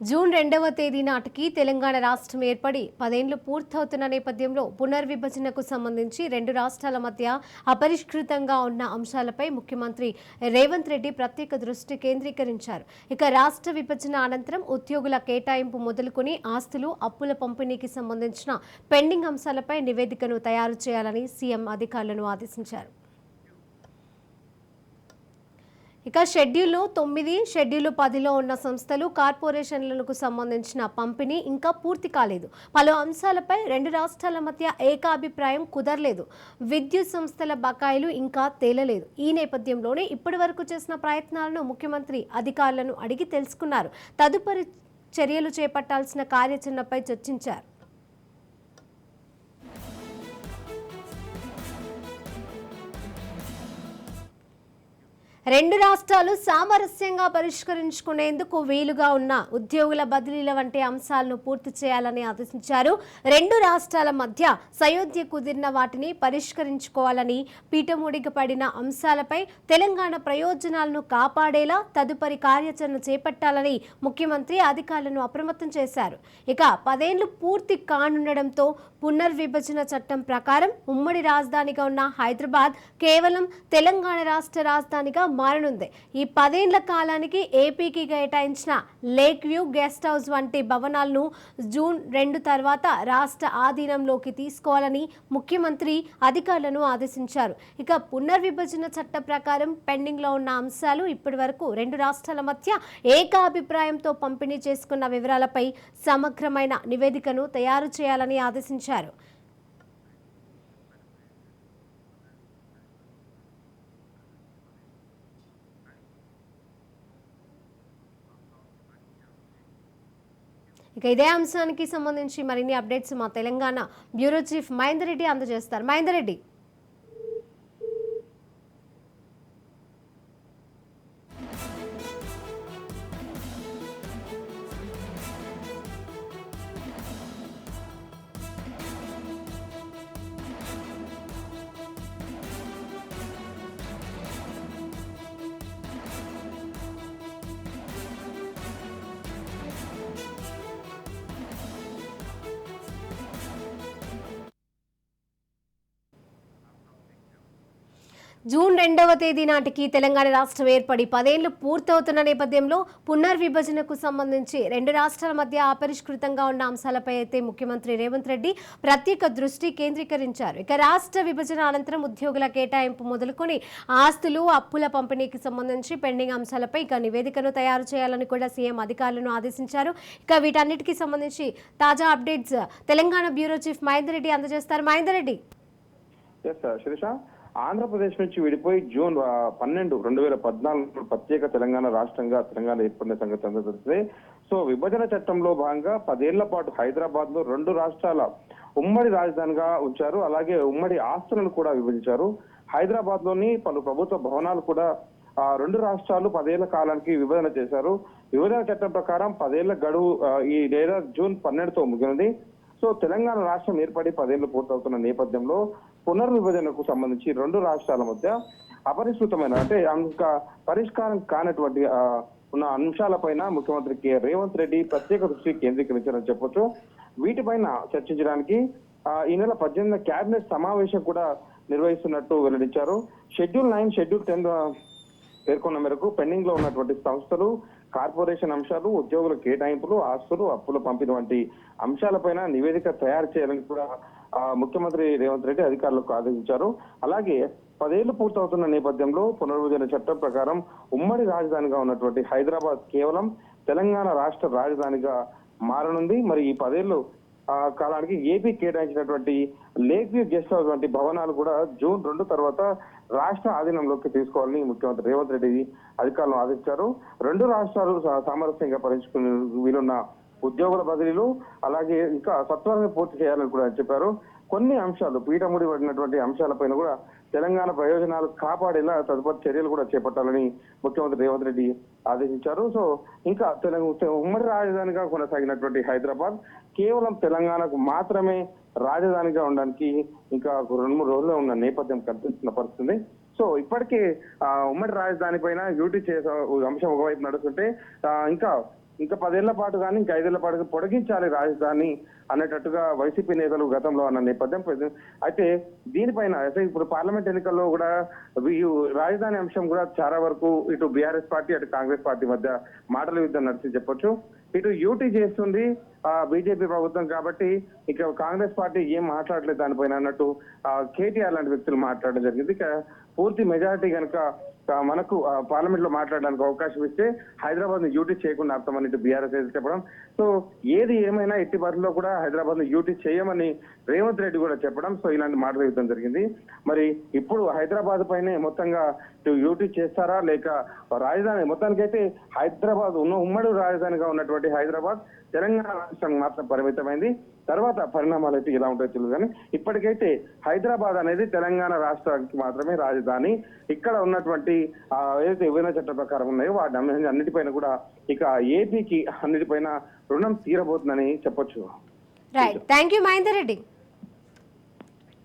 June రెండవ తేదీ నాటికి తెలంగాణ రాష్ట్రం ఏర్పడి పదేండ్లు పూర్తవుతున్న నేపథ్యంలో పునర్విభజనకు సంబంధించి రెండు రాష్ట్రాల మధ్య అపరిష్కృతంగా ఉన్న అంశాలపై ముఖ్యమంత్రి రేవంత్ రెడ్డి ప్రత్యేక దృష్టి కేంద్రీకరించారు. ఇక రాష్ట్ర విభజన అనంతరం ఉద్యోగుల కేటాయింపు మొదలుకొని ఆస్తులు అప్పుల పంపిణీకి సంబంధించిన పెండింగ్ అంశాలపై నివేదికను తయారు చేయాలని సీఎం అధికారులను ఆదేశించారు. ఇక షెడ్యూల్ తొమ్మిది షెడ్యూల్ పదిలో ఉన్న సంస్థలు కార్పొరేషన్లకు సంబంధించిన పంపిణీ ఇంకా పూర్తి కాలేదు. పలు అంశాలపై రెండు రాష్ట్రాల మధ్య ఏకాభిప్రాయం కుదరలేదు. విద్యుత్ సంస్థల బకాయిలు ఇంకా తేలలేదు. ఈ నేపథ్యంలోనే ఇప్పటి వరకు చేసిన ప్రయత్నాలను ముఖ్యమంత్రి అధికారులను అడిగి తెలుసుకున్నారు. తదుపరి చర్యలు చేపట్టాల్సిన కార్యాచరణపై చర్చించారు. రెండు రాష్ట్రాలు సామరస్యంగా పరిష్కరించుకునేందుకు వీలుగా ఉన్న ఉద్యోగుల బదిలీల వంటి అంశాలను పూర్తి చేయాలని ఆదేశించారు. రెండు రాష్ట్రాల మధ్య సయోధ్య కుదిరిన వాటిని పరిష్కరించుకోవాలని పీఠముడికి పడిన అంశాలపై తెలంగాణ ప్రయోజనాలను కాపాడేలా తదుపరి కార్యాచరణ చేపట్టాలని ముఖ్యమంత్రి అధికారులను అప్రమత్తం చేశారు. ఇక పదేళ్ళు పూర్తి కానుండడంతో పునర్విభజన చట్టం ప్రకారం ఉమ్మడి రాజధానిగా ఉన్న హైదరాబాద్ కేవలం తెలంగాణ రాష్ట్ర రాజధానిగా మారనుంది. ఈ పదేండ్ల కాలానికి ఏపీకి కేటాయించిన లేక్ వ్యూ గెస్ట్ హౌస్ వంటి భవనాలను జూన్ రెండు తర్వాత రాష్ట్ర ఆధీనంలోకి తీసుకోవాలని ముఖ్యమంత్రి అధికారులను ఆదేశించారు. ఇక పునర్విభజన చట్ట ప్రకారం పెండింగ్లో ఉన్న అంశాలు ఇప్పటి వరకు రెండు రాష్ట్రాల మధ్య ఏకాభిప్రాయంతో పంపిణీ చేసుకున్న వివరాలపై సమగ్రమైన నివేదికను తయారు చేయాలని ఆదేశించారు. ఇక ఇదే అంశానికి సంబంధించి మరిన్ని అప్డేట్స్ మా తెలంగాణ బ్యూరో చీఫ్ మహేందర్ రెడ్డి అందజేస్తారు. మహేందర్ రెడ్డి. జూన్ రెండవ తేదీ నాటికి తెలంగాణ రాష్ట్రం ఏర్పడి పదేళ్ళు పూర్తవుతున్న నేపథ్యంలో పునర్విభజనకు సంబంధించి రెండు రాష్ట్రాల మధ్య అపరిష్కృతంగా ఉన్న అంశాలపై అయితే ముఖ్యమంత్రి రేవంత్ రెడ్డి ప్రత్యేక దృష్టి కేంద్రీకరించారు. ఇక రాష్ట్ర విభజన అనంతరం ఉద్యోగుల కేటాయింపు మొదలుకొని ఆస్తులు అప్పుల పంపిణీకి సంబంధించి పెండింగ్ అంశాలపై ఇక నివేదికను తయారు చేయాలని కూడా సీఎం అధికారులను ఆదేశించారు. ఇక వీటన్నిటికీ సంబంధించి తాజా updates Telangana bureau chief Mahender Reddy అందజేస్తారు. మహేందర్ రెడ్డి. ఆంధ్రప్రదేశ్ నుంచి విడిపోయి జూన్ పన్నెండు రెండు వేల పద్నాలుగు ప్రత్యేక తెలంగాణ రాష్ట్రంగా తెలంగాణ ఏర్పడిన సంగతి అందరూ తెలిసిందే. సో విభజన చట్టంలో భాగంగా పదేళ్ళ పాటు హైదరాబాద్లో రెండు రాష్ట్రాల ఉమ్మడి రాజధానిగా ఉంచారు. అలాగే ఉమ్మడి ఆస్తులను కూడా విభజించారు. హైదరాబాద్లోని పలు ప్రభుత్వ భవనాలు కూడా ఆ రెండు రాష్ట్రాలు పదేళ్ళ కాలానికి విభజన చేశారు. విభజన చట్టం ప్రకారం పదేళ్ళ గడువు ఈ లేదా జూన్ పన్నెండుతో ముగినది సో తెలంగాణ రాష్ట్రం ఏర్పడి పదేళ్ళు పూర్తవుతున్న నేపథ్యంలో పునర్విభజనకు సంబంధించి రెండు రాష్ట్రాల మధ్య అపరిష్కృతమైన అంటే ఇంకా పరిష్కారం కానటువంటి ఉన్న అంశాలపైన ముఖ్యమంత్రి కె. రేవంత్ రెడ్డి ప్రత్యేక దృష్టి కేంద్రీకరించారని చెప్పొచ్చు. వీటిపైన చర్చించడానికి ఈ నెల పద్దెనిమిది కేబినెట్ సమావేశం కూడా నిర్వహిస్తున్నట్టు వెల్లడించారు. షెడ్యూల్ నైన్ షెడ్యూల్ టెన్ పేర్కొన్న మేరకు పెండింగ్లో ఉన్నటువంటి సంస్థలు కార్పొరేషన్ అంశాలు ఉద్యోగుల కేటాయింపులు ఆస్తులు అప్పులు పంపిణీ వంటి అంశాలపైన నివేదిక తయారు చేయాలని కూడా ముఖ్యమంత్రి రేవంత్ రెడ్డి అధికారులకు ఆదేశించారు. అలాగే పదేళ్ళు పూర్తవుతున్న నేపథ్యంలో పునర్విభజన చట్టం ప్రకారం ఉమ్మడి రాజధానిగా ఉన్నటువంటి హైదరాబాద్ కేవలం తెలంగాణ రాష్ట్ర రాజధానిగా మారనుంది. మరి ఈ పదేళ్ళు కాలానికి ఏపీ కేటాయించినటువంటి లేక్ వ్యూ గెస్ట్ హౌస్ వంటి భవనాలు కూడా జూన్ రెండు తర్వాత రాష్ట్ర ఆధీనంలోకి తీసుకోవాలని ముఖ్యమంత్రి రేవంత్ రెడ్డి అధికారులను ఆదేశించారు. రెండు రాష్ట్రాలు సామరస్యంగా పరిచుకునే వీలున్న ఉద్యోగుల బదిలీలు అలాగే ఇంకా సత్వరమే పూర్తి చేయాలని కూడా చెప్పారు. కొన్ని అంశాలు పీఠముడి పడినటువంటి అంశాలపైన కూడా తెలంగాణ ప్రయోజనాలు కాపాడేలా తదుపరి చర్యలు కూడా చేపట్టాలని ముఖ్యమంత్రి రేవంత్ రెడ్డి ఆదేశించారు. సో ఇంకా తెలంగాణ ఉమ్మడి రాజధానిగా కొనసాగినటువంటి హైదరాబాద్ కేవలం తెలంగాణకు మాత్రమే రాజధానిగా ఉండడానికి ఇంకా ఒక రెండు మూడు రోజుల్లో ఉన్న నేపథ్యం కనిపిస్తున్న పరిస్థితి. సో ఇప్పటికీ ఉమ్మడి రాజధాని పైన డ్యూటీ చేసే అంశం ఒకవైపు నడుస్తుంటే ఇంకా ఇంకా పదేళ్ళ పాటు కానీ ఇంకా ఐదేళ్ళ పాటు పొడిగించాలి రాజధాని అనేటట్టుగా వైసీపీ నేతలు గతంలో అన్న నేపథ్యం అయితే దీనిపైన అయితే ఇప్పుడు పార్లమెంట్ ఎన్నికల్లో కూడా రాజధాని అంశం కూడా చాలా వరకు ఇటు బీఆర్ఎస్ పార్టీ అటు కాంగ్రెస్ పార్టీ మధ్య మాటల యుద్ధం నడిచి చెప్పొచ్చు. ఇటు యూటీ చేస్తుంది బీజేపీ ప్రభుత్వం కాబట్టి ఇక కాంగ్రెస్ పార్టీ ఏం మాట్లాడలేదు దానిపైన అన్నట్టు కేటీఆర్ లాంటి వ్యక్తులు మాట్లాడడం జరిగింది. ఇక పూర్తి మెజారిటీ కనుక మనకు పార్లమెంట్లో మాట్లాడడానికి అవకాశం ఇస్తే హైదరాబాద్ని యూటీ చేయకుండా ఆపుతామని బీఆర్ఎస్ అయితే చెప్పడం. సో ఏది ఏమైనా ఎట్టి పరిస్థితుల్లో కూడా హైదరాబాద్ని యూటీ చేయమని రేవంత్ రెడ్డి కూడా చెప్పడం. సో ఇలాంటి మాటలు యుద్ధం జరిగింది. మరి ఇప్పుడు హైదరాబాద్ పైనే మొత్తంగా యూటీ చేస్తారా? లేక రాజధాని మొత్తానికైతే హైదరాబాద్ ఉన్న ఉమ్మడి రాజధానిగా ఉన్నటువంటి హైదరాబాద్ తెలంగాణ రాష్ట్రం మాత్రం పరిమితమైంది. తర్వాత పరిణామాలు అయితే ఎలా ఉంటాయో తెలియదు కానీ ఇప్పటికైతే హైదరాబాద్ అనేది తెలంగాణ రాష్ట్రానికి మాత్రమే రాజధాని. ఇక్కడ ఉన్నటువంటి ఏదైతే విభజన చట్ట ప్రకారం ఉన్నాయో వాటి అన్ని- అన్నిటిపైన కూడా ఇక ఏపీకి అన్నిటిపైన రుణం తీరబోతుందని చెప్పొచ్చు. Right thank you Mahender Reddy